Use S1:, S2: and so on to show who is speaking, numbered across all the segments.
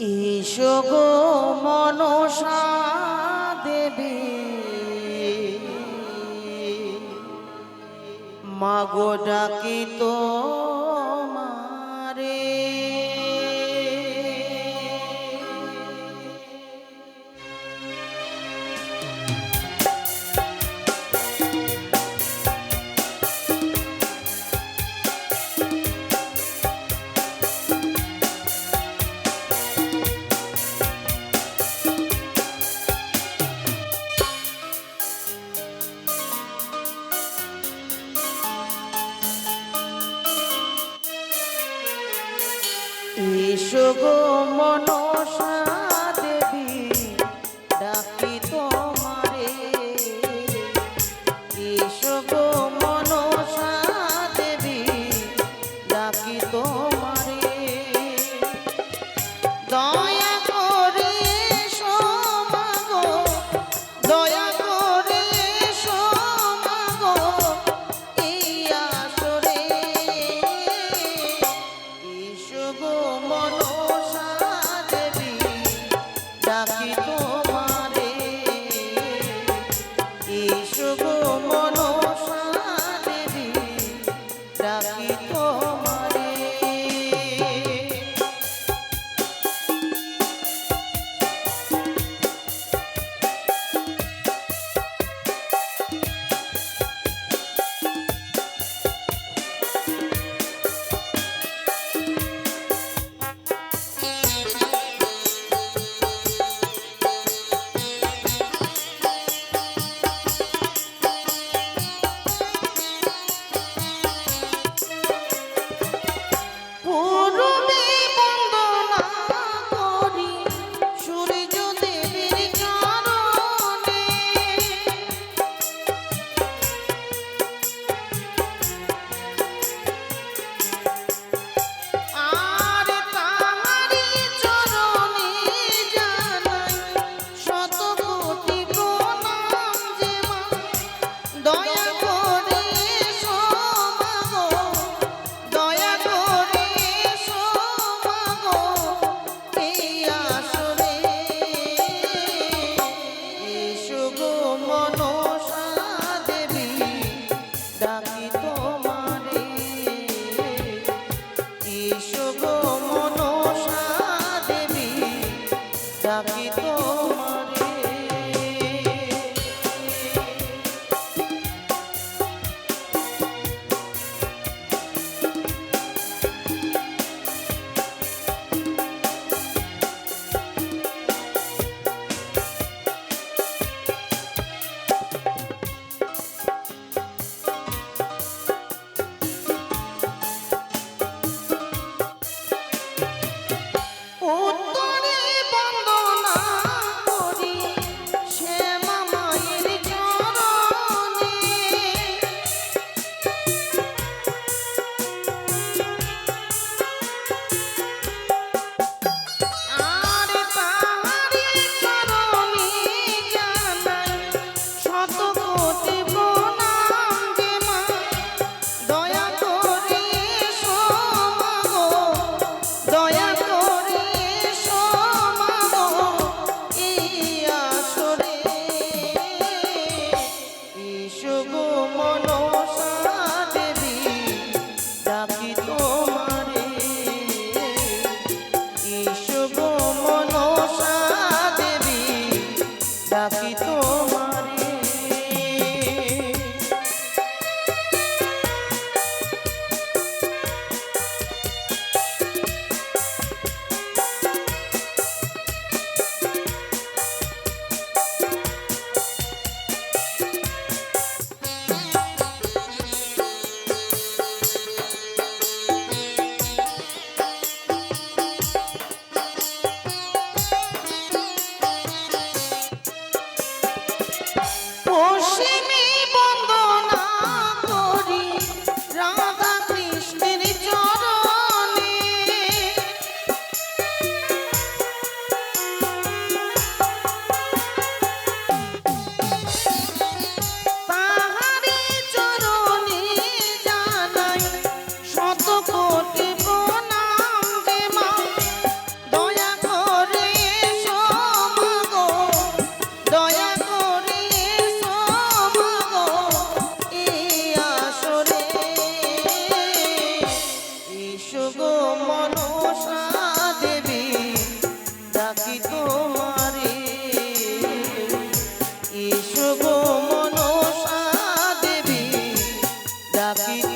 S1: এসো গো মনসা দেবী। মাগো ডাকি এসো গো মনসা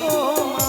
S1: oh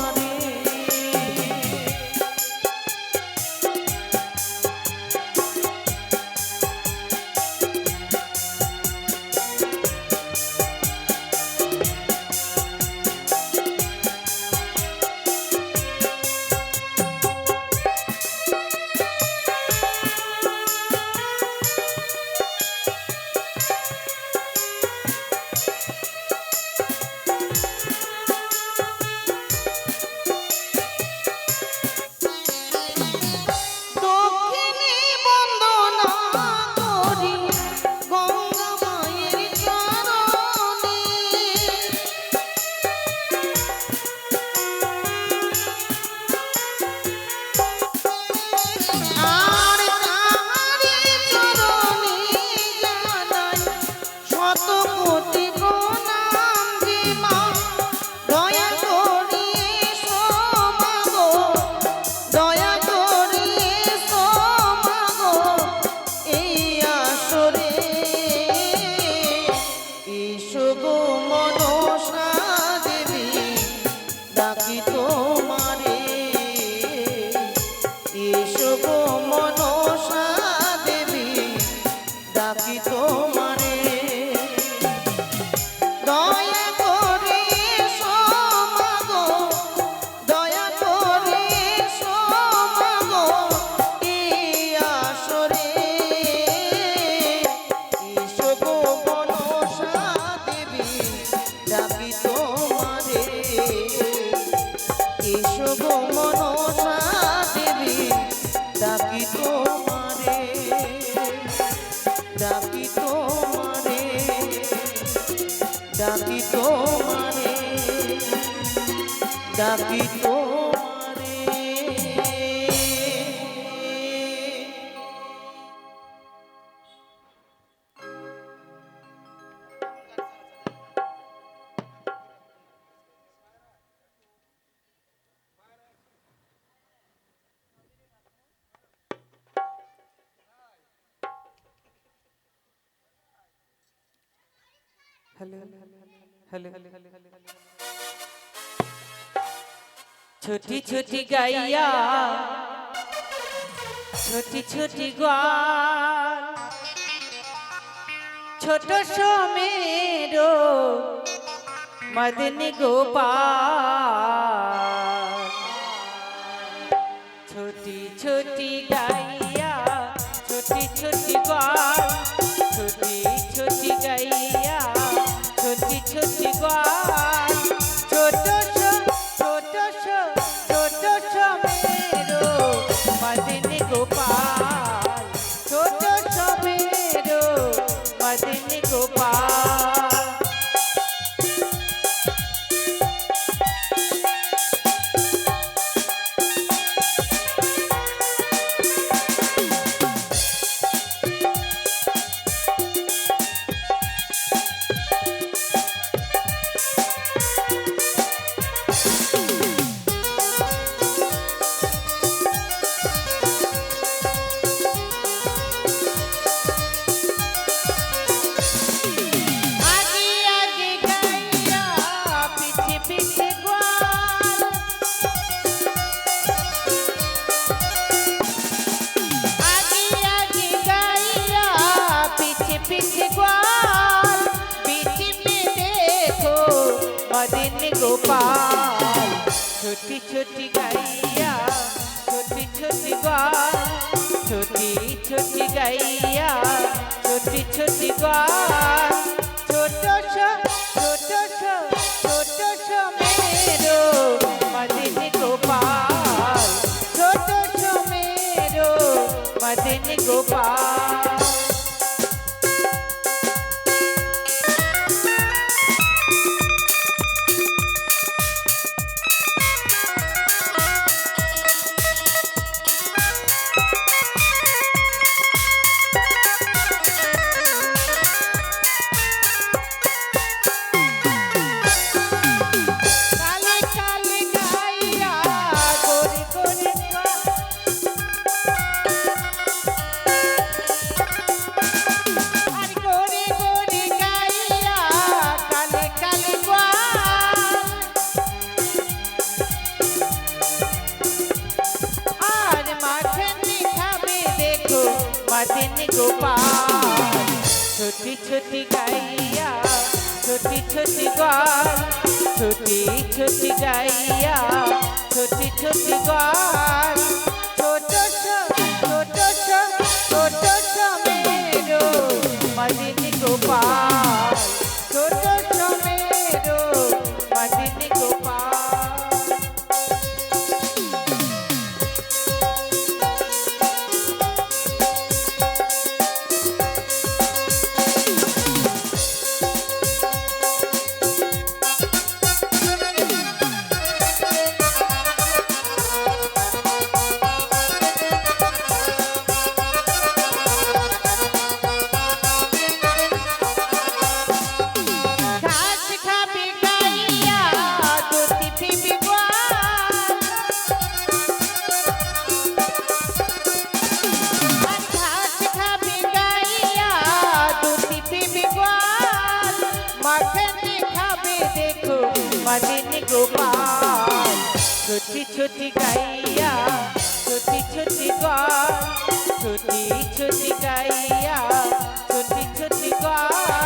S1: ডাকি তোমারে ডাকি তোমারে।
S2: छोटी छोटी गैया छोटी छोटी ग्वाल छोटो सो मेरो मदनी गोपाल छोटी छोटी गैया छोटी छोटी ग्वाल छोटी छोटी गैया छोटी छोटी ग्वाल छोटी छोटी गैया छोटी छोटी ग्वाल छोटो छो छोटो छो छोटो छो मेरो मदन गोपाल छोटो छो मेरो मदन गोपाल গোপাল ছোটি ছোটি গাইয়া, ছোটি ছোটি গাল, ছোটি ছোটি গাইয়া, ছোটি ছোটি গাল। ছোট ছোট ছোট ছোট সমেরো মদন গোপাল। গোপাল ছুটি ছোটি গাইয়া ছুটি ছুটি গাল ছুটি ছুটি গাইয়া ছুটি ছুটি গাল